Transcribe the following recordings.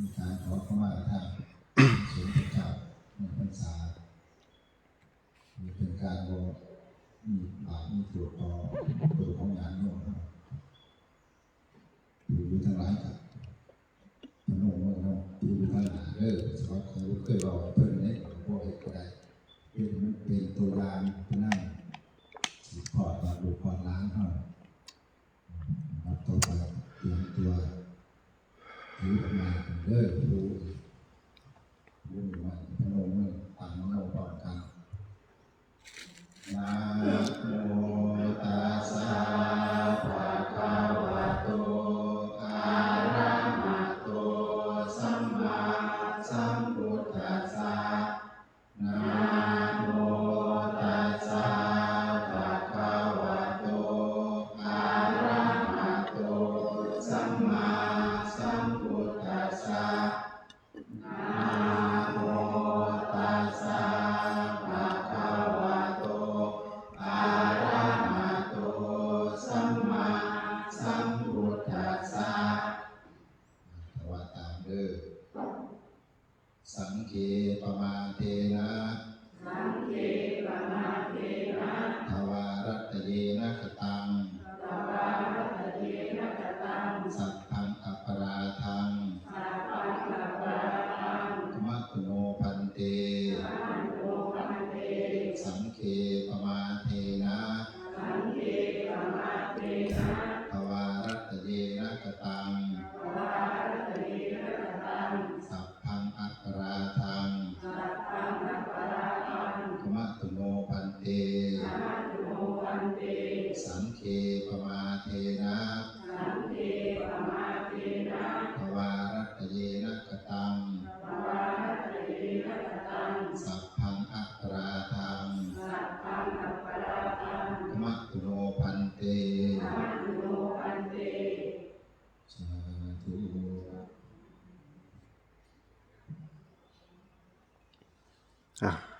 มีการขอเข้ามาทางสมเด็จเจ้าในพรรษามีเป็นการโบมีบาปมีตัวต่อตัวของงานโน้มอยู่อยู่ทางร้านกับมโนมโนอยู่อยู่ทางหนาเด้อสวัสดิ์เคยเคยบอกเพื่อนเนี่ยพวกเอกก็ได้เป็นมันเป็นตัวย่างนั่นสิพอดตอนดูพอดล้างเท่านั้นครับต่อไปเตรียมตัว ม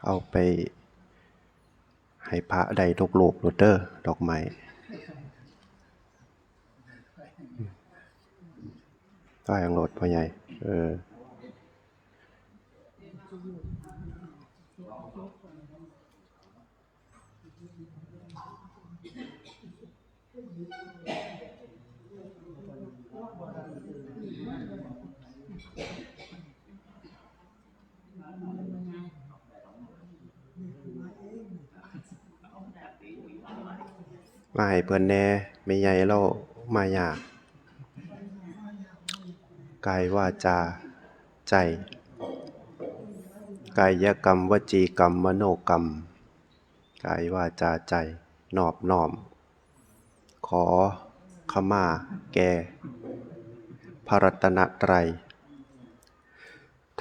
เอาไป ให้พระใดทุกรูปโรเดอร์ดอกไม้ต้อยังโหลดพ่อใหญ่ เออ มาให้เพิ่นแน่ไม่ใหญ่เรามายากกายวาจาใจ กายกรรมวจีกรรมมโนกรรม กายวาจาใจนอบน้อม ขอขมาแก่พระรัตนตรัย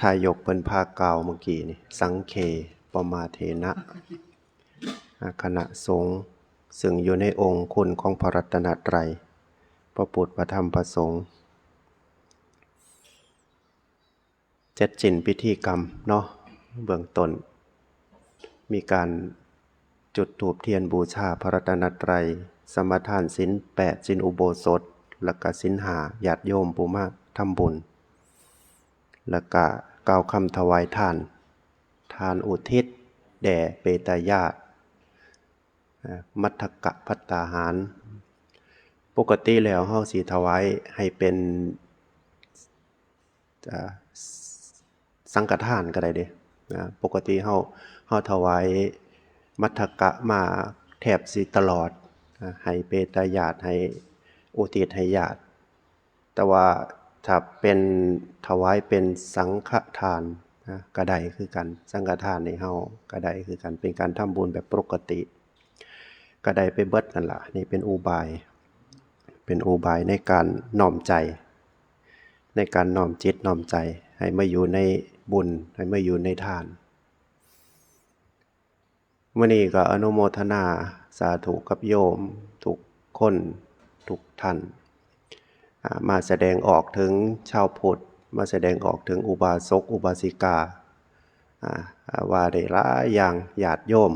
ทายกเป็นภาคกล่าวเมื่อกี้นี่ สังเคปมาเทนะคณะสงฆ์ ซึ่งอยู่ในองค์คุณของพระรัตนตรัยพระพุทธพระธรรมพระสงฆ์เจ็ดจินพิธีกรรมเนาะเบื้องต้น มีการจุดธูปเทียนบูชาพระรัตนตรัย สมทานสินแปดสินอุโบสถและกสินหาญาติโยมผู้มาทำบุญและก็กล่าวคำถวายทาน ทานอุทิศ แด่เปตญาติอ่า มัทกะพัตตาหาร ปกติแล้วเฮาสิถวายให้เป็นสังฆทานก็ได้เด้นะปกติเฮาเฮาถวายมัทกะมาแทบสิตลอดให้เปตญาติให้อุทิศให้ญาติ แต่ว่าถ้าเป็นถวายเป็นสังฆทานนะก็ได้คือกัน สังฆทานในเฮาก็ได้คือกัน เป็นการทำบุญแบบปกติ ก็ได้ไปเบิดนั่นละนี่เป็นอุบาย เป็นอุบายในการน้อมใจ ในการน้อมจิตน้อมใจ ให้มาอยู่ในบุญให้มาอยู่ในทานมื่อนี้ก็อนุโมทนาสาธุกับโยม ทุกคนทุกท่านมาแสดงออกถึงชาวพุทธมาแสดงออกถึงอุบาสกอุบาสิกาว่าได้ลายอย่างญาติโยม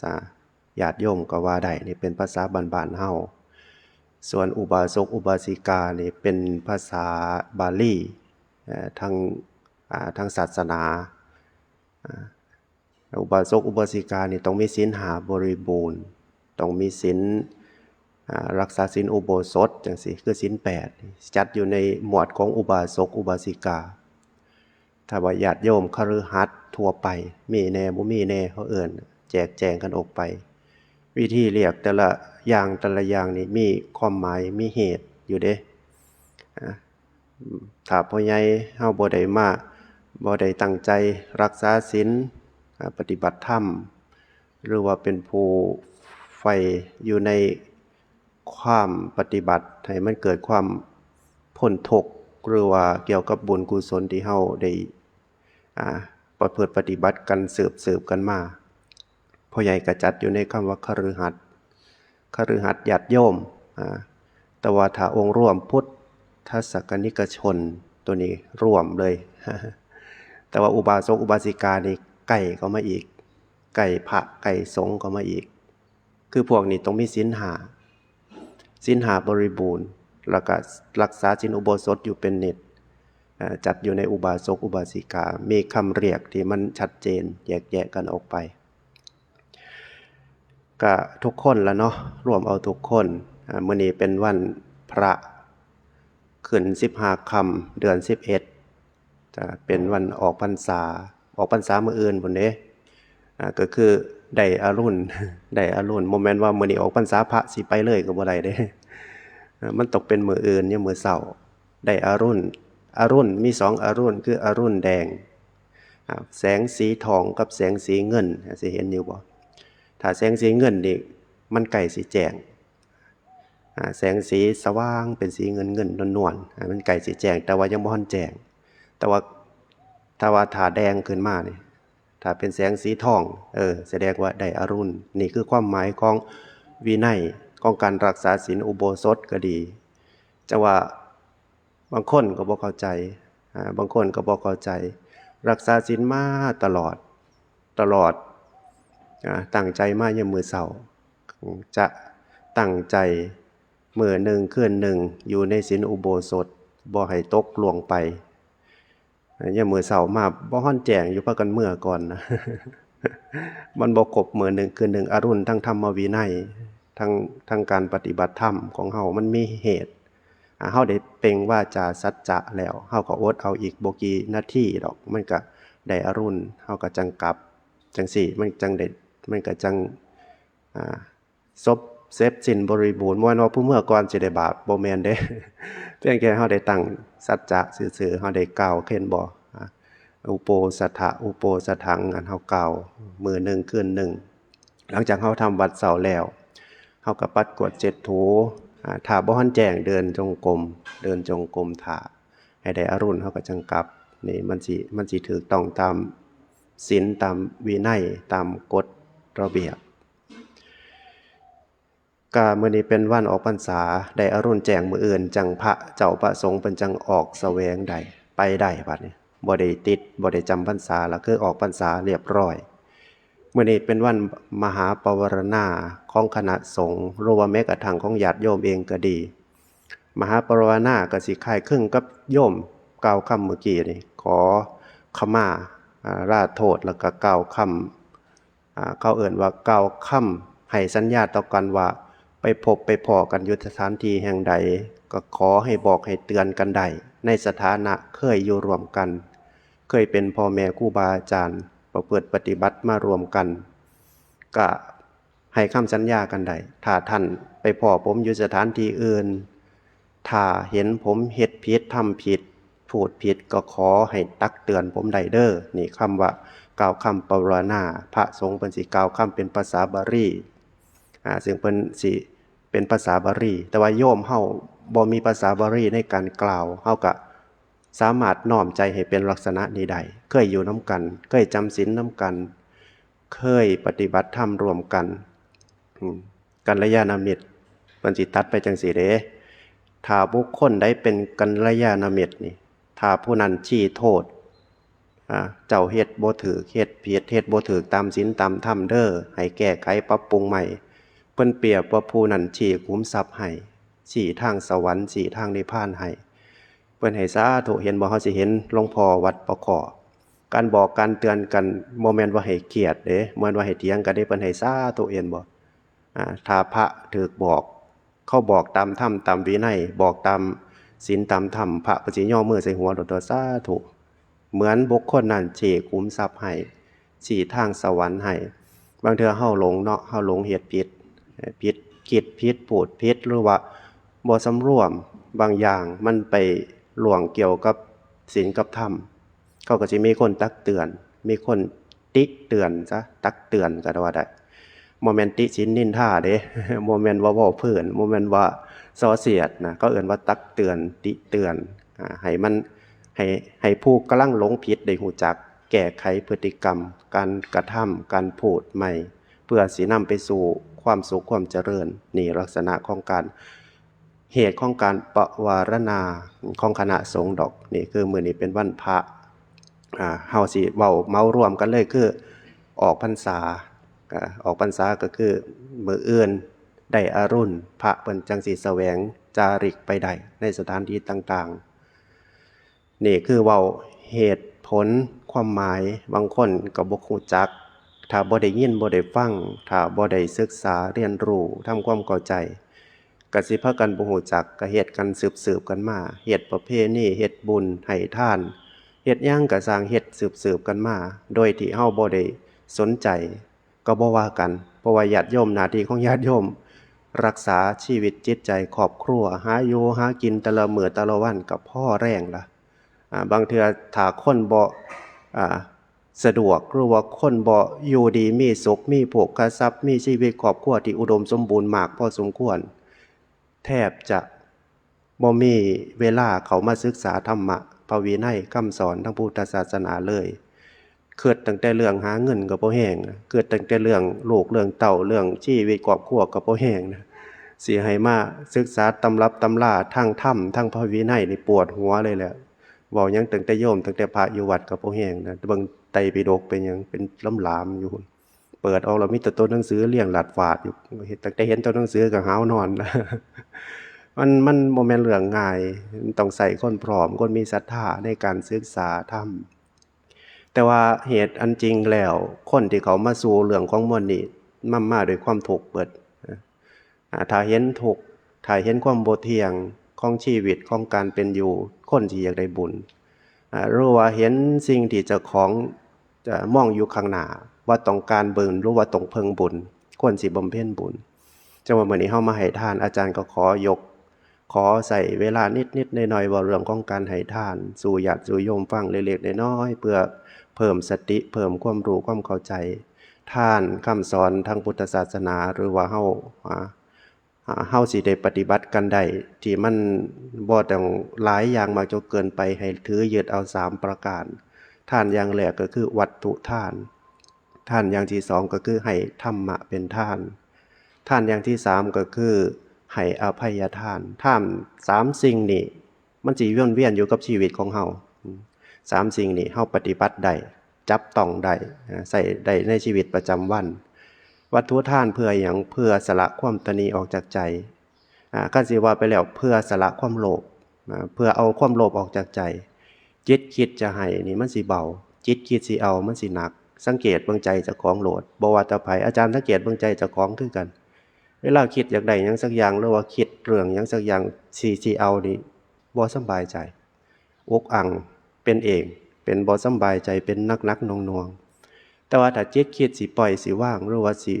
สา ญาติโยมก็ว่าได้นี่เป็นภาษาบ้านๆเฮาส่วนอุบาสกอุบาสิกานี่เป็นภาษาบาลีทางทางศาสนาอุบาสกอุบาสิกานี่ต้องมีศีลหาบริบูรณ์ ต้องมีศีลรักษาศีลอุโบสถจังซี่คือศีลแปดจัดอยู่ในหมวดของอุบาสกอุบาสิกาถ้าว่าญาติโยมคฤหัสถ์ทั่วไป มีแน่บ่มีแน่เขาเอิ้นแจกแจงกันออกไป วิธีเรียกแต่ละอย่างแต่ละอย่างนี่มีความหมายมีเหตุอยู่เด้ถ้าพ่อใหญ่เฮาบ่ได้มาบ่ได้ตั้งใจรักษาศีลปฏิบัติธรรม หรือว่าเป็นผู้ใฝ่อยู่ในความปฏิบัติให้มันเกิดความพ้นทุกข์หรือว่าเกี่ยวกับบุญกุศลที่เฮาได้อ่าประพฤติปฏิบัติกันสืบสืบกันมา พ่อใหญ่ก็จัดอยู่ในคำว่าคฤหัสถ์คฤหัสถ์ญาติโยมอ่าแต่ว่าถาองค์ร่วมพุทธศกนิกชนตัวนี้ร่วมเลย แต่ว่าอุบาสกอุบาสิกานี่ไก่ก็มาอีก ไก่พระไก่สงก็มาอีก คือพวกนี้ต้องมีศีลหาศีลหาบริบูรณ์แล้วก็รักษาศีลอุโบสถอยู่เป็นเนิดอ่าจัดอยู่ในอุบาสกอุบาสิกา มีคำเรียกที่มันชัดเจนแยกแยะกันออกไป ก็ทุกคนละเนาะรวมเอาทุกคนมื้อนี้เป็นวันพระขึ้น15ค่ำเดือน11จะเป็นวันออกพรรษา ออกพรรษามื้ออื่นพุ่นเด้ก็คือได้อารุณได้อารุณบ่แม่นว่ามื้อนี้ออกพรรษาพระสิไปเลยก็บ่ได้เด้อ่ามันตกเป็นมื้ออื่นยามมื้อเช้าได้อารุณอารุณมีสองอารุณคืออารุณแดง แสงสีทองกับแสงสีเงินสิเห็นอยู่บ่ ถ้าแสงสีเงินนี่มันไก่สีแจงแสงสีสว่างเป็นสีเงินเงินนวลๆมันไก่สีแจง แต่ว่ายังบ่ทันแจง แต่ว่าถ้าว่าถาแดงขึ้นมาเนี่ยถ้าเป็นแสงสีทอง เออ แสดงว่าได้อรุณ นี่คือความหมายของวินัยของการรักษาศีลอุโบสถก็ดีจะว่าบางคนก็บ่เข้าใจ บางคนก็บ่เข้าใจ รักษาศีลมาตลอด ตลอด ตั้งใจมาอย่ามมือเสาจะตั้งใจมือหนึ่งเคลื่อนหนึ่งอยู่ในศีลอุโบสถบ่ให้ตกลวงไปอย่ามมือเสามาบ่ฮ้อนแจงอยู่พากันเมื่อก่อนนะมันบ่ครบมือหนึ่งคืนหนึ่งอรุณทั้งธรรมวินัยทั้งทั้งการปฏิบัติธรรมของเฮามันมีเหตุอ่าเฮาได้เป่งว่าจาสัจจะแล้วเฮาก็อดเอาอีกโบกี่นาทีดอก มันก็ได้อรุณเฮาก็จังกลับ จังสี่มันจังเด็ด มันก็จังอ่าซบเซฟสินบริบูรณ์บ่แม่นว่าผู้เมื่อก่อนสิได้บาปบแมนเด้เพียงแค่เฮาได้ตั้งสัจจะซื่อๆเฮาได้กล่าวเข็นบ่อ่าอุโปสัทธะอุโปสถังอันเฮากล่าวมือหนึ่งคืนหนึ่งหลังจากเฮาทำวัดเสาร์แล้วเฮาก็ปัดกวดเจ็ดถูอ่าถ้าบ่ทันแจงเดินจงกรมเดินจงกรมท่าให้ได้อรุณเฮาก็จังกลับนี่มันสิมันสิถูกต้องตามศีลตามวินัยตามกฎ ระเบียบกามื้อนี้เป็นวันออกพรรษาได้อรุณแจงมืออื่น จังพระเจ้าประสงค์เป็นจังออกแสวงใดไปได้บัดนี้บ่ได้ติดบ่ได้จำพรรษาแล้วคือออกพรรษาเรียบร้อยเมื้อนี้เป็นวันมหาปวารณาของคณะสงฆ์หรือว่าแม้กระทั่งของญาติโยมเองก็ดี มหาปวารณาก็สิคายคลึงกับโยมกล่าวคำเมื่อกี้นี่ขอขมาอ่าราโทษแล้วก็กล่าวคำ เขาเอ่นว่ากล่าวคำให้สัญญาต่อกันว่า ไปพบไปพอกันยุทธสถานที่แห่งใด ก็ขอให้บอกให้เตือนกันได้ในสถานะเคยอยู่รวมกัน เคยเป็นพ่อแม่ครูบาอาจารย์ประพฤติปฏิบัติมารวมกัน ก็ให้คำสัญญากันได้ถ้าท่านไปพอผมอยู่สถานที่อื่น ถ้าเห็นผมเฮ็ดผิดทำผิดพูดผิดก็ขอให้ตักเตือนผมไดเด้อนี่คำว่า กล่าวคำปรารณาพระสงฆ์เป็นสิกล่าวคำเป็นภาษาบาลีอ่าซึ่งเป็นสิเป็นภาษาบาลีแต่ว่าโยมเฮาบ่มีภาษาบาลีในการกล่าวเฮาก็สามารถน้อมใจให้เป็นลักษณะนี้ได้เคยอยู่น้ำกัน เคยจำศีลน้ำกัน เคยปฏิบัติธรรมรวมกันอืมกัลยาณมิตรเพิ่นสิตัดไปจังซี่เด้ถ้าบุคคลได้เป็นกัลยาณมิตรนี่ถ้าผู้นั้นชี้โทษ เจ้าเฮ็ดบ่ถือเฮ็ดผิดเฮ็ดบ่ถือตามศีลตามธรรมเด้อให้แก้ไขปรับปรุงใหม่ เพิ่นเปรียบว่าผู้นั้นชี้ขุมทรัพย์ให้ชี้ทางสวรรค์ชี้ทางนิพพานให้เพิ่นให้สาธุเห็นบ่เฮาสิเห็นหลวงพ่อวัดประขอการบอกการเตือนกันบ่แม่นว่าให้เกลียดเด้บ่แม่นว่าให้เถียงกันเด้เพิ่นให้สาธุเห็นบ่อ่าถ้าพระถูกบอก เขาบอกตามธรรมตามวินัยบอกตามศีลตามธรรมพระก็สิย่อมือใส่หัวโดดๆสาธุ เหมือนบุคคลนั้นเจขุมทรัพย์ให้สีทางสวรรค์ให้บางเทือเฮาหลงเนาะเฮาหลงเฮ็ดผิดผิดคิดผิดพูดผิดหรือว่าบ่สำรวมบางอย่างมันไปหลวงเกี่ยวกับศีลกับธรรมเขาก็สิมีคนตักเตือน มีคนติเตือนซะตักเตือนก็ว่าได้โมเมนติชินนินท่าเด้โมเมนว่าว้าเพื่อนโมเมนว่าซอเสียดนะก็เอื่นว่าตักเตือนติเตือนอให้มัน ให้ให้ผู้กำลังหลงผิดได้หูจัก แก้ไขพฤติกรรม การกระทำการพูดใหม่ เพื่อสินำไปสู่ความสุขความเจริญ นี่ลักษณะของการเหตุของการประวารณาของคณะสงฆ์ดอกนี่คือมือนี้เป็นวันพระเฮาสิเว้าเมารวมกันเลยคือออกพรรษาออกพรรษาก็คือมื้ออื่นได้อารุณ พระเพิ่นจังสิแสวงจาริกไปได้ในสถานที่ต่างๆ นี่คือเว้าเหตุผลความหมายบางคนก็บ่ฮู้จัก ถ้าบ่ได้ยินบ่ได้ฟัง ถ้าบ่ได้ศึกษาเรียนรู้ทำความเข้าใจก็สิพากันบ่ฮู้จักก็เฮ็ดกันสืบๆกันมาเฮ็ดประเพณีเฮ็ดบุญให้ทานเฮ็ดหยังก็สร้างเฮ็ดสืบๆกันมา โดยที่เฮาบ่ได้สนใจ ก็บ่ว่ากัน เพราะว่าญาติโยมหน้าที่ของญาติโยม รักษาชีวิตจิตใจครอบครัวหาอยู่หากินแต่ละมื้อแต่ละวันกับพ่อแรงล่ะอ่า บางเทือถ้าคนบ่อ่าสะดวกหรือว่าคนบ่อยู่ดีมีสุขมีโภคทรัพย์ มีชีวิตครอบครัวที่อุดมสมบูรณ์มากพอสมควร แทบจะบ่มีเวลาเขามาศึกษาธรรมะพระวินัยคำสอนทางพุทธศาสนาเลยเกิดตั้งแต่เรื่องหาเงินก็บ่แห้งเกิดตั้งแต่เรื่องลูกเรื่องเต่าเรื่องชีวิตครอบครัวก็บ่แห้งนะสิให้มาศึกษาตำรับตำราทางธรรมทางพระวินัยนี่ปวดหัวเลยแหละ ว้ายังตั้งแต่โยมตั้งแต่พระอยู่วัดก็บ่แห้งนะบิ่งไตรปิฎกเป็นยังเป็นล้ำหลามอยู่เปิดออกแล้วมีแต่ตัวหนังสือเรียงหลัดฝาดอยู่เหตั้งแต่เห็นตัวหนังสือก็หาวนอนแล้วมันมันโมเมนต์เรื่องง่ายต้องใส่คนพร้อมคนมีศรัทธาในการศึกษาธรรมแต่ว่าเหตุอันจริงแล้ว คนที่เขามาสู่เรื่องของมวลนี้มันมาด้วยความถูกเบิดอ่าถ้าเห็นถูกถ้าเห็นความโบเทียงของชีวิตของการเป็นอยู่ คนที่อยากได้บุญรือว่าเห็นสิ่งที่เจ้าของจะมองอยู่ข้างหน้าว่าต้องการบุญรือว่าต้องเพิงบุญควรสิบำเพ็ญบุญจังหวะมื้อนี้เฮามาให้ทานอาจารย์ก็ขอยก ขอใส่เวลานิดๆหน่อยๆว่าเรื่องของการให้ทาน สู่ญาติสู่โยมฟังเล็กๆน้อยๆเพื่อเพิ่มสติเพิ่มความรู้ความเข้าใจ ท่านคำสอนทางพุทธศาสนาหรือว่าเฮาอ่า เฮาสิได้ปฏิบัติกันได้ที่มันบ่ต้องหลายอย่างมากจนเกินไปให้ถือยึดเอาสามประการท่านอย่างแรกก็คือวัตถุท่าน ท่านอย่างที่สองก็คือให้ธรรมะเป็นท่าน ท่านอย่างที่สามก็คือให้อภัยทานท่านสามสิ่งนี้มันจีวนเวียนอยู่กับชีวิตของเฮาสามสิ่งนี้เฮาปฏิบัติได้จับต้องได้ใส่ได้ในชีวิตประจำวัน วัตถุทานเพื่ออย่างเพื่อสละความตนีออกจากใจอ่ากันสิว่าไปแล้วเพื่อสละความโลภเพื่อเอาความโลภออกจากใจ จิตคิดจะให้นี่มันสิเบา จิตคิดสิเอามันสิหนัก สังเกตเบิ่งใจเจ้าของโหลดบว่าแตะไผอาจารย์สังเกตเบิ่งใจเจ้าของคือกัน เวลาคิดอยากได้หยังสักอย่างหรือว่าคิดเรื่องหยังสักอย่างสิสิเอานี่บ่สบายใจอกอังเป็นเองเป็นบ่สบายใจเป็นนักๆหน่วง แต่ว่าถ้าจิตคิดสิปล่อยสิว่างหรือว่าสิ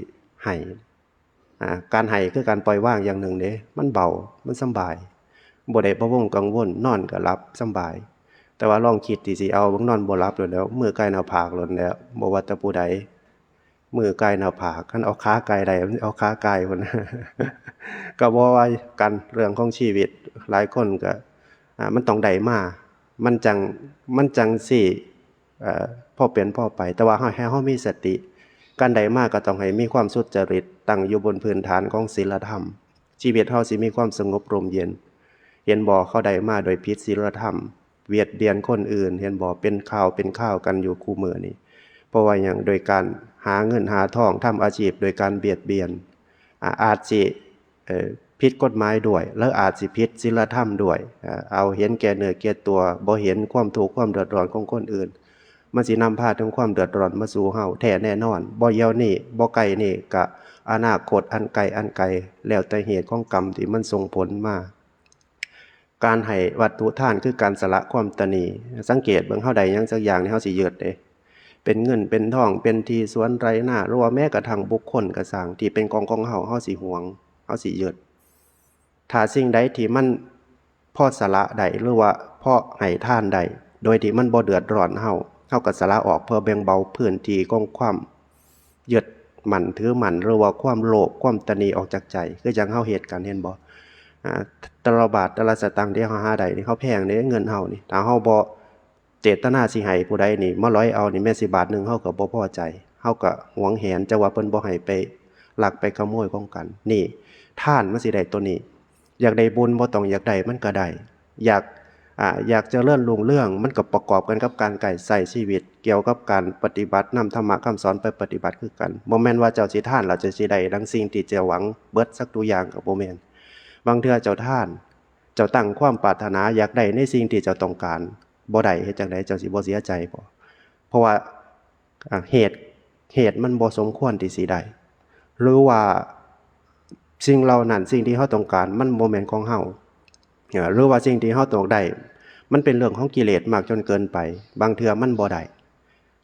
ให้อ่าการให้คือการปล่อยว่างอย่างหนึ่งเด้มันเบา มันสบายบ่ได้พะวงกังวลนอนก็หลับสบาย แต่ว่าลองคิดสิเอาบิ่งนอนบ่หลับโลดแล้วมือใกล้หน้าผากโลดแล้วบ่ว่าต่ผู้ใดมือใกล้หน้าผากคันเอาขาไกลได้มันเอาขาไกลพุ่นก็บ่ว่ากันเรื่องของชีวิตหลายคนก็อ่ามันต้องได้มา มันจังมันจังสิ พ่อเป็นพ่อไป แต่ว่าให้เฮามีสติการใดมากก็ต้องให้มีความสุจริตตั้งอยู่บนพื้นฐานของศีลธรรม ชีวิตเฮาสิมีความสงบร่มเย็น เห็นบ่อเข้าได้มาโดยผิดศีลธรรม เวียดเบียนคนอื่น เห็นบ่อเป็นข่าวเป็นข้าวกันอยู่คู่มือนี้เพราะว่าอย่างโดยการหาเงินหาทองทำอาชีพ โดยการเบียดเบียน อาอาจสิเอ่อผิดกฎหมายด้วย แล้วอาจสิผิดศีลธรรมด้วย เอาเห็นแก่เนื้อแก่ตัวบ่เห็นความทุกความเดือดร้อนของคนอื่น มันสินำพาถึงความเดือดร้อนมาสู่เฮาแท้แน่นอนบ่เยียวนี่บ่ไกลนี่ก็อนาคตอันไกลอันไกลแล้วแต่เหตุของกรรมที่มันส่งผลมาการให้วัตถุท่านคือการสละความตนีสังเกตเบิ่งเฮาใดยังสักอย่างนี่เฮาสิยึดเด้เป็นเงินเป็นทองเป็นทีสวนไรหน้ารือว่าแม้กระทั่งบุคคลก็สร้างที่เป็นกองของเฮาเฮาสิหวงเฮาสิยึดถ้าสิ่งใดที่มันพ่อสละได้หรือว่าพอให้ท่านได้โดยที่มันบ่เดือดร้อนเฮา เฮาก็สละออกเพื่อแบ่งเบาพื้นที่ของความยึดมั่นถือมั่นหรือว่าความโลภความตนีออกจากใจคือจังเฮาเฮ็ดกันเห็นบ่ตลบาทต่ละสตางที่เฮาหาได้นี่เขาแพงเด้เงินเฮานี่ถ้าเฮาบ่เจตนาสิให้ผู้ใดนี่มาร้อยเอานี่แม่สิบาทหนึ่งเฮาก็บ่พอใจเฮาก็หวงแหนจะว่าเพิ่นบ่ให้ไปหลักไปขโมยของกัน นี่ท่านมันสิได้ตัวนี้ อยากได้บุญบ่ต้องอยากได้มันก็ได้อยาก อ่าอยากเจริญรุ่งเรื่อง มันก็ประกอบกันกับการไก่ใส่ชีวิต เกี่ยวกับการปฏิบัตินำธรรมะคำสอนไปปฏิบัติคือกันบ่แม่นว่าเจ้าสิท่านแล้วจะสิได้ดังสิ่งที่เจ้าหวังเบิดสักตัวอย่างก็บ่แม่นบางเทื่อเจ้าท่าน เจ้าตั้งความปรารถนาอยากได้ในสิ่งที่เจ้าต้องการบ่ได้เฮ็ดจังไดเจ้าสิบ่เสียใจบ่เพราะว่าเหตุเหตุมันบ่สมควรที่สิได้หรือว่าสิ่งเหล่านั้นสิ่งที่เฮาต้องการมันบ่แม่นของเฮาหรือว่าสิ่งที่เฮาต้องได้ มันเป็นเรื่องของกิเลสมากจนเกินไป บางเทื่อมันบ่ได้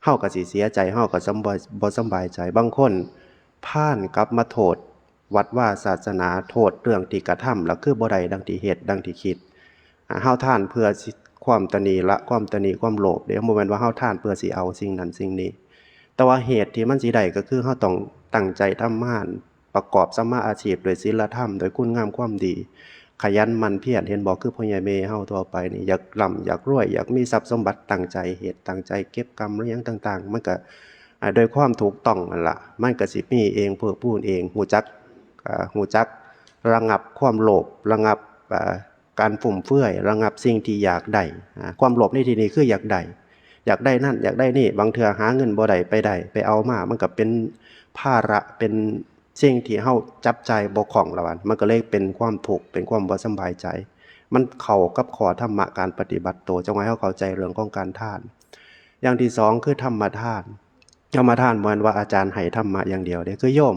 เฮาก็สิเสียใจเฮาก็สำบ่บ่สบายใจบางคนผ่านกลับมาโทษ วัดว่าศาสนาโทษเรื่องที่กระทำแล้วคือบ่ได้ดังที่เหตุดังที่คิดเฮาท่านเพื่อความตนีละความตนีความโลภเดี๋ยวบ่แม่นว่าเฮาท่านเพื่อสิเอาสิ่งนั้นสิ่งนี้ แต่ว่าเหตุที่มันสิได้ก็คือเฮาต้องตั้งใจทำงานประกอบสัมมาอาชีพโดยศีลธรรม โดยคุณงามความดี ขยันมันเพียรเห็นบอกคือพ่อใหญ่เมเฮาทั่วไปนี่อยากร่ำอยากรวย อยากมีทรัพย์สมบัติตั้งใจเหตุตั้งใจเก็บกรรมหรือยังต่าง ๆ มันก็โดยความถูกต้องนั่นล่ะมันก็สิมีเองเพื่อผู้อื่นเองฮู้จักหูจักระงับความโลภระงับการฟุ่มเฟือยระงับสิ่งที่อยากได้ความโลภในที่นี้คืออยากได้อยากได้นั่นอยากได้นี่บางเทื่อหาเงินบ่ได้ไปได้ไปเอามามันก็เป็นภาระเป็น สิ่งที่เฮาจับใจบ่คล่องละวันมันก็เลยเป็นความทุกข์เป็นความบ่สบายใจ มันเข้ากับขอธรรมะการปฏิบัติตัวจังไว้เฮาเข้าใจเรื่องของการทาน อย่างที่สองคือธรรมทานธรรมทานบ่แม่นว่าอาจารย์ให้ธรรมะอย่างเดียวเด้คือโยม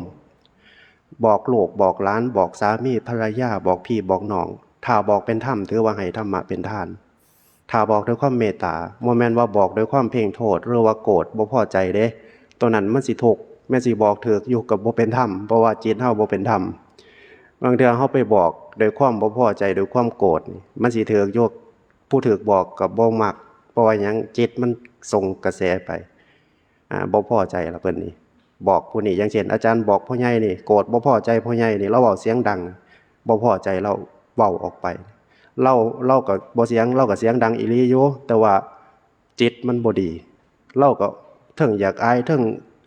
บอกโลกบอกล้านบอกสามีภรรยาบอกพี่บอกน้องถ้าบอกเป็นธรรมถือว่าให้ธรรมะเป็นทานถ้าบอกด้วยความเมตตาโมแมนว่าบอกด้วยความเพ่งโทษหรือว่าโกรธบ่พอใจเด้ตัวนั้นมันสิทุก แม่สิบอกถืออยู่กับบ่เป็นธรรมเพราะว่าจิตเฮาบ่เป็นธรรมบางเทื่อเฮาไปบอกโดยความบ่พอใจโดยความโกรธมันสิถือกโยกผู้ถือกบอกกับบ่มักเพราะว่ายังจิตมันส่งกระแสไปอ่าบ่พอใจละเพิ่นนี่บอกผู้นี้อย่างเช่น อาจารย์บอกพ่อใหญ่นี่โกรธบ่พอใจพ่อใหญ่นี่เราเว้าเสียงดังบ่พอใจเราเว้าออกไปเราเราก็บ่เสียงเราก็เสียงดังอีหลีอยู่แต่ว่าจิตมันบ่ดีเราก็เทิงอยากอายเทิง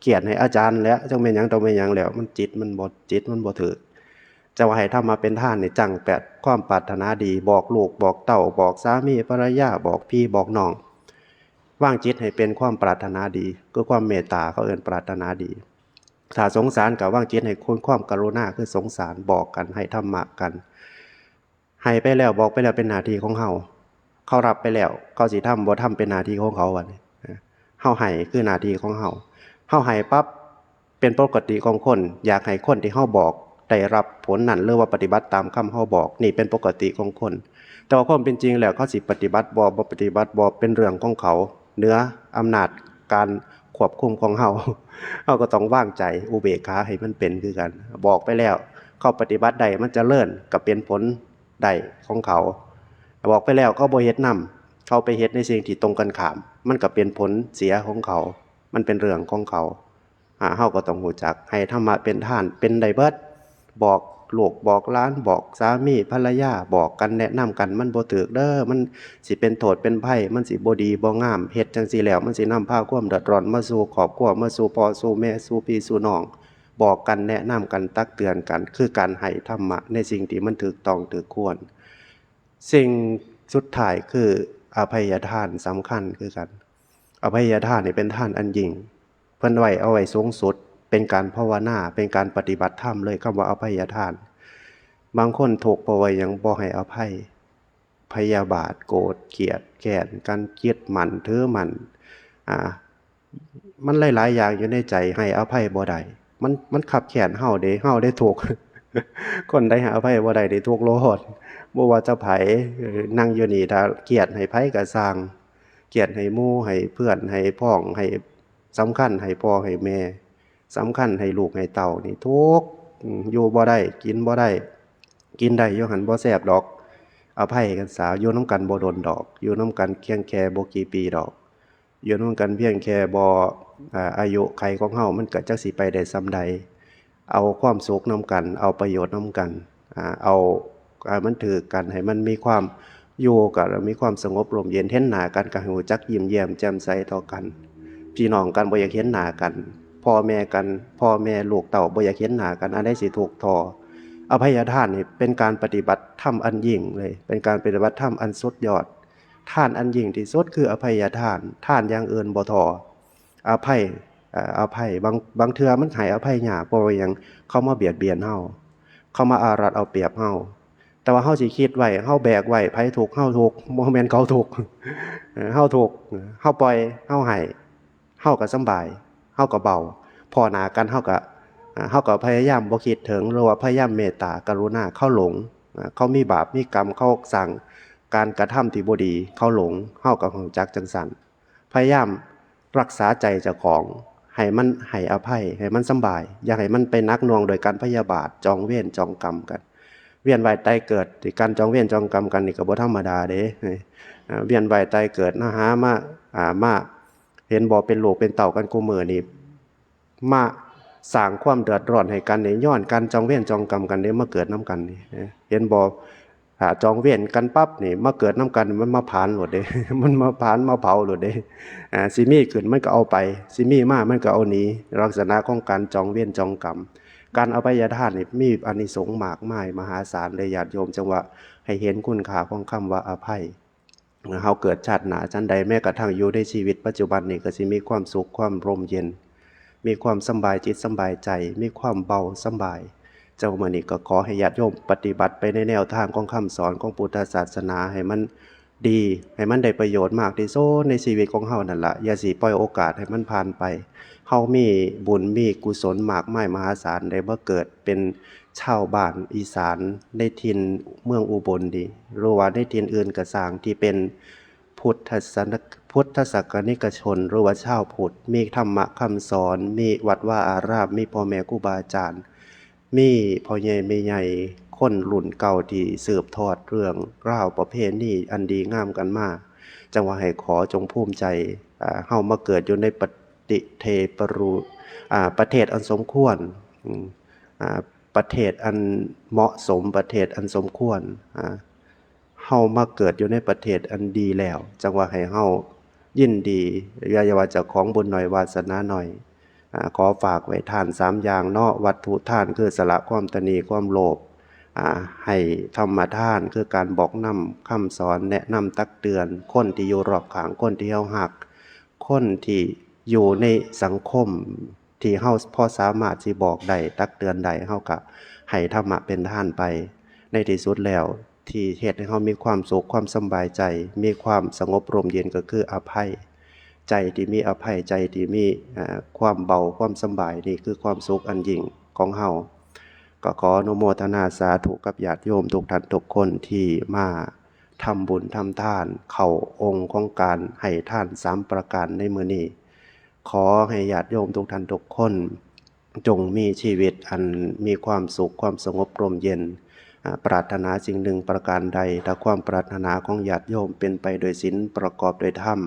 เกียดให้อาจารย์แล้วจังแม่นยังต้องแม่นยังแล้ว มันจิตมันบ่จิตมันบ่ถือจะว่าให้ทำมาเป็นท่านนี่จังแปดความปรารถนาดีบอกลูกบอกเต้าบอกสามีภรรยาบอกพี่บอกน้องว่างจิตให้เป็นความปรารถนาดีคือความเมตตาเขาเอิ้นปรารถนาดี ถ้าสงสารกับว่างจิตให้คุณความกรุณาคือสงสารบอกกันให้ธรรมะกัน ให้ไปแล้วบอกไปแล้วเป็นหน้าที่ของเฮาเขารับไปแล้วเขาสิทำบ่ทำเป็นหน้าที่ของเขาวันเฮาให้คือหน้าที่ของเฮา เฮาให้ปั๊บเป็นปกติของคน อยากให้คนที่เฮาบอกได้รับผลนั้นหรือว่าปฏิบัติตามคำเฮาบอก นี่เป็นปกติของคน แต่ว่าความเป็นจริงแล้วเขาสิปฏิบัติบ่บ่ปฏิบัติบ่เป็นเรื่องของเขาเนื้ออำนาจการควบคุมของเฮาเฮาก็ต้องว่างใจอุเบกขาให้มันเป็นคือกัน บอกไปแล้ว เขาปฏิบัติใดมันจะเลื่อนกับเป็นผลใดของเขา บอกไปแล้วเขาบ่เฮ็ดนำเขาไปเฮ็ดในสิ่งที่ตรงกันข้าม มันก็เป็นผลเสียของเขา มันเป็นเรื่องของเขาอ่าเฮาก็ต้องรู้จัก ให้ธรรมะเป็นท่าน เป็นไดเบิดบอกลูกบอกล้านบอกสามีภรรยาบอกกันแนะนำกันมันบ่ถูกเด้อมันสิเป็นโทษเป็นภัยมันสิบ่ดีบ่งามเฮ็ดจังซี่แล้ว มันสินำพาความเดือดร้อนมาสู่ครอบครัวมาสู่พ่อสู่แม่สู่พี่สู่น้อง บอกกันแนะนำกันตักเตือนกัน คือการให้ธรรมะในสิ่งที่มันถูกต้องถูกควร สิ่งสุดท้ายคืออภัยทานสำคัญคือกัน อภัยทานนี่เป็นทานอันยิ่ง เพิ่นไหวเอาไว้สูงสุด เป็นการภาวนาเป็นการปฏิบัติธรรมเลยคำว่าอภัยทาน บางคนถูกข์เพราะว่ายังบ่ให้อภัย พยาบาทโกรธเกลียดแค้นกันเกียดหมันถือหมันอ่ามันหลายๆอย่างอยู่ในใจให้อภัยบ่ได้มันมันขับแขนเฮาเด้เฮาได้ถูกคนใดให้อภัยบ่ได้ได้ทุกโลดบ่ว่าจะไผ่นั่งอยู่นี่ถ้าเกลียดให้ไผก็สร้าง กลียดให้มู่ให้เพื่อนให้พ้องให้สำคัญให้พ่อให้แม่สำคัญให้ลูกให้เต้านี่ทุกอยู่บ่ได้ กินบ่ได้ กินได้ยหันบ่แซ่บดอกอภัยกันสาวอยู่นำกันบ่โดนดอก อยู่นำกันเพียงแค่บ่กี่ปีดอก อยู่นำกันเพียงแค่บ่อาอายุไขของเฮามันก็จักสิไปได้ส่ำใด เอาความสุขน้ำกัน เอาประโยชน์น้ำกัน เอามันถือกันให้มันมีความ อยู่กันมีความสงบร่มเย็นเห็นหนากันก็ให้รู้จักยิ้มแย้มแจ่มใสต่อกัน พี่น้องกันบ่อยากเห็นหนากันพ่อแม่กันพ่อแม่ลูกเต้าบ่อยากเห็นหนากันอันใดสิถูกทออภัยทานนี่เป็นการปฏิบัติธรรมอันยิ่งเลย เป็นการปฏิบัติธรรมอันสุดยอดทานอันยิ่งที่สุดคืออภัยทานทานอย่างเอื่นบ่ทออภัยอภัยบางบางเทือมันให้อภัยหยากเพราะว่าหยังเขามาเบียดเบียนเฮาเขามาอารัดเอาเปรียบเฮา แต่ว่าเฮาสิคิดไว้เฮาแบกไว้ไผถูกเฮาถูกบ่แม่นเขาถูกเออเฮาถูกเฮาปล่อยเฮาให้เฮาก็สบายเฮาก็เบาพอหนากันเฮาก็อ่าเขาก็พยายามบ่คิดถึงหรือว่าพยายามเมตตากรุณาเข้าหลง เขามีบาปมีกรรมเขาสั่งการกระทำที่บ่ดีเข้าหลงเฮาก็ฮู้จักจังซั่นพยายามรักษาใจเจ้าของให้มันให้อภัยให้มันสบาย อย่าให้มันไปนักนวงโดยการพยาบาทจองเวรจองกรรมกัน เวียนว่ายตายเกิดการจองเวรจองกรรมกันนี่ก็บ่ธรรมดาเด้เวียนว่ายตายเกิดนะหามาอ่ามาเห็นบ่เป็นโลกเป็นเต่ากันกูมือนี้มาสร้างความเดือดร้อนให้กันในย้อนการจองเวรจองกรรมกันนี่มาเกิดน้กันนี่เห็นบ่ถ้าจองเวรกันปั๊บนี่มาเกิดน้กันมันมาผานโลดเด้มันมาผานมาเผาโลดเด้อ่าสิมีขึ้นมันก็เอาไปสิมีมามันก็เอาหนีลักษณะของการจองเวรจองกรรม การอภัยทานนี่มีอานิสงส์มากมายมหาศาลเลยญาติโยมจังว่าให้เห็นคุณค่าของคำว่าอภัยเฮาเกิดชาติหนาจันใดแม้กระทั่งอยู่ในชีวิตปัจจุบันนี่ก็สิมีความสุขความร่มเย็น มีความสบายจิตสบายใจ มีความเบาสบาย เจ้ามื้อนี้ก็ขอให้ญาติโยมปฏิบัติไปในแนวทางของคำสอนของพุทธศาสนาให้มันดีให้มันได้ประโยชน์มากที่สุดในชีวิตของเฮานั่นล่ะอย่าสิปล่อยโอกาสให้มันผ่านไป เฮามีบุญมีกุศลมากมายมหาศาลได้มาเกิดเป็นชาวบ้านอีสานในถิ่นเมืองอุบลดีรือว่าในถิ่นอื่นก็สางที่เป็นพุทธศาสนพุทธศักนิกชนรือว่าชาวพุทธมีธรรมะคำสอนมีวัดว่าอารามมีพ่อแม่ครูบาอาจารย์ มีพ่อใหญ่แม่ใหญ่คนรุ่นเก่าที่สืบทอดเรื่องราวประเพณีอันดีงามกันมาจังว่าให้ขอจงภูมิใจอ่าเฮามาเกิดอยู่ในป ฏิเทปรูประเทศอันสมควรประเทศอันเหมาะสมประเทศอันสมควรเฮามาเกิดอยู่ในประเทศอันดีแล้ว จังว่าให้เฮายินดีอย่าย่าว่าจะของบุญหน่อยวาสนาหน่อยอขอฝากไว้ทานสามอย่างเนาะวัตถุท่านคือสละความตนีความโลภให้ธรรมทานคือการบอกนำคำสอนแนะนำตักเตือน คนที่อยู่รอบขางคนที่เฮาฮัก คนที่ อยู่ในสังคมที่เฮาพอสามารถสิบอกได้ตักเตือนได้เฮาก็ให้ธรรมะเป็นท่านไป ในที่สุดแล้ว ที่เฮ็ดให้เฮามีความสุขความสบายใจ มีความสงบร่มเย็นก็คืออภัย ใจที่มีอภัยใจที่มีความเบาความสบายนี่คือความสุขอันยิ่งของเฮาก็ขออนุโมทนาสาธุกับญาติโยมทุกท่านทุกคนที่มาทำบุญทำทาน เข้าองค์ของการให้ท่านสามประการในมือนี้ ขอให้ญาติโยมทุกท่านทุกคน จงมีชีวิตอันมีความสุขความสงบร่มเย็น ปรารถนาสิ่งหนึ่งประการใดถ้าความปรารถนาของญาติโยมเป็นไปโดยศีลประกอบโดยธรรม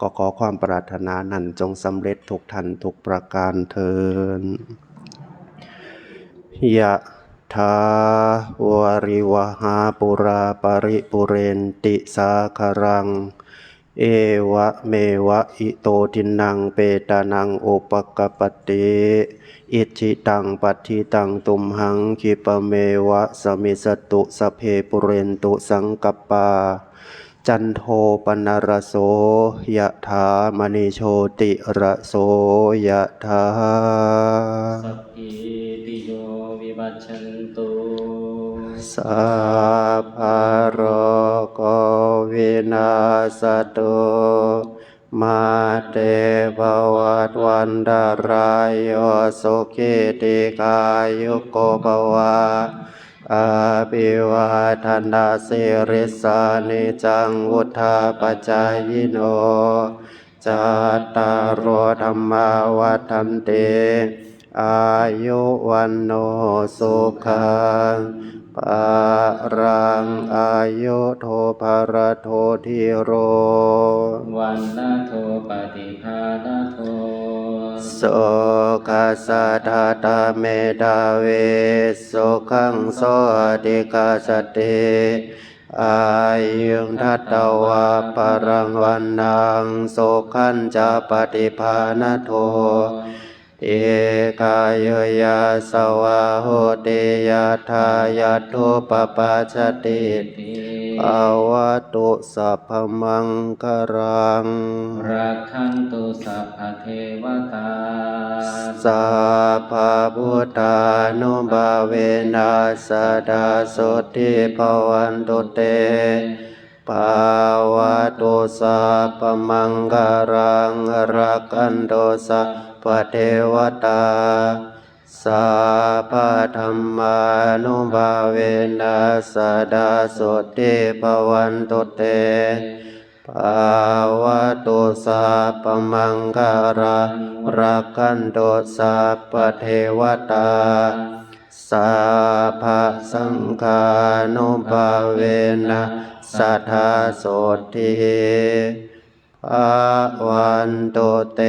ก็ขอความปรารถนานั้นจงสำเร็จทุกทันทุกประการเทินยะทาวริวหาปุราปริปุเรนติสาคารัง เอวะเมวะอิโตทินังเปตานังโอปกปติอิจิตังปัฏฐิตังตุมหังคิปเมวะสมิสตุสเพปุเรนตุสังกปปาจันโทปนรโสยะถามณิโชติระโสยะถาสัพพิติโยวิวัชชันตุ สัพพะโรโควินาสตุมาเตภวัตวันดารายโยสุขิติกายุโกภวะอาภิวาทนาสิริสานิจังวุธาปจายโนจัตตารโอธรรมาวัฏันติอายุวันโนสุขัง ปะรังอายุโทภรโทธิโร วันนาโทปฏิภาณโทโสคัสสะทาตาเมดาเวสุขังโสอติกาสติอายุงทัตตวาปรังวันนังโสขันจะปฏิภาณโท เอกายยาสวาโหติยาทายาทุปปัจจติติภาวะตุสัพพมังคารังรักขันตุสัพพเทวตาสัพพะพุทธานุภาเวนัสสดาสุติภวันตุเตภาวะตุสัพพมังคารังรักขันตุสัพ พเทวตาสัพพะธรรมานุภาเวนัสดาสุติภวันตุเตภาวะตุสัพมังคารังรักขันตุสัพเทวตาสัพพะสังฆานุภาเวนะสัทธาโสติ ภาวันตุเต